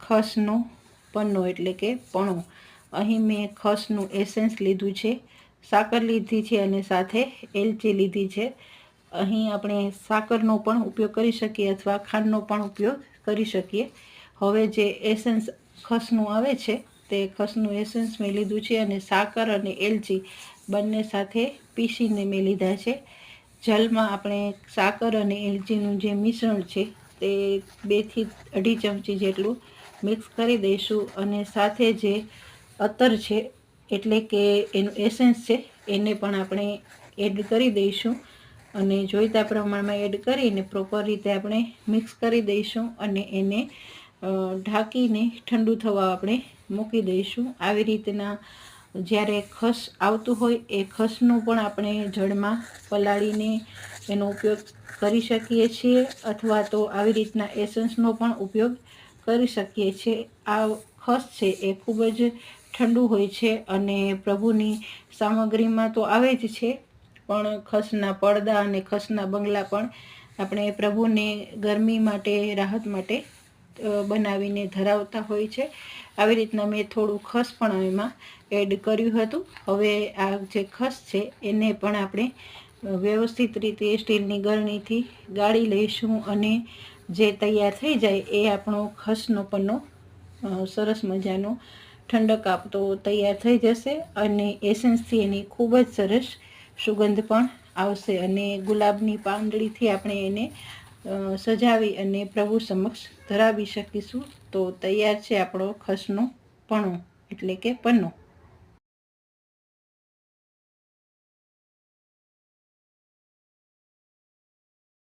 ખસનો પન્નો એટલે કે પણો. અહીં મેં ખસનું એસેન્સ લીધું છે, સાકર લીધી છે અને સાથે એલચી લીધી છે. અહીં આપણે સાકરનો પણ ઉપયોગ કરી શકીએ અથવા ખાંડનો પણ ઉપયોગ કરી શકીએ. હવે જે એસેન્સ ખસનું આવે છે, તે ખસનું એસેન્સ મેં લીધું છે અને સાકર અને એલચી બંને સાથે પીસીને મેં લીધા છે. જલમાં આપણે સાકર અને એલચીનું જે મિશ્રણ છે, તે બેથી અઢી ચમચી જેટલું મિક્સ કરી દઈશું અને સાથે જે અત્તર છે, એટલે કે એનું એસેન્સ છે, એને પણ આપણે એડ કરી દઈશું. અને જોઈતા પ્રમાણમાં એડ કરીને પ્રોપર રીતે આપણે મિક્સ કરી દઈશું અને એને ઢાંકીને ઠંડુ થવા આપણે મૂકી દઈશું. આવી રીતના જ્યારે ખસ આવતું હોય, એ ખસનું પણ આપણે જળમાં પલાળીને એનો ઉપયોગ કરી શકીએ છીએ, અથવા તો આવી રીતના એસન્સનો પણ ઉપયોગ કરી શકીએ છીએ આ ખસ છે એ ખૂબ જ ઠંડુ હોય છે અને પ્રભુની સામગ્રીમાં તો આવે જ છે, પણ ખસના પડદા અને ખસના બંગલા પણ આપણે પ્રભુને ગરમી માટે, રાહત માટે બનાવીને ધરાવતા હોય છે. આવી રીતના મેં થોડું ખસ પણ એમાં એડ કર્યું હતું. હવે આ જે ખસ છે એને પણ આપણે વ્યવસ્થિત રીતે સ્ટીલની ગરણીથી ગાળી લઈશું અને જે તૈયાર થઈ જાય એ આપણો ખસનો પન્નો સરસ મજાનો ઠંડક આપતો તૈયાર થઈ જશે અને એસેન્સથી એની ખૂબ જ સરસ સુગંધ પણ આવશે અને ગુલાબની પાંદડીથી આપણે એને સજાવી અને પ્રભુ સમક્ષ ધરાવી શકીશું. તો તૈયાર છે આપણો ખસનો પણો એટલે કે પન્નો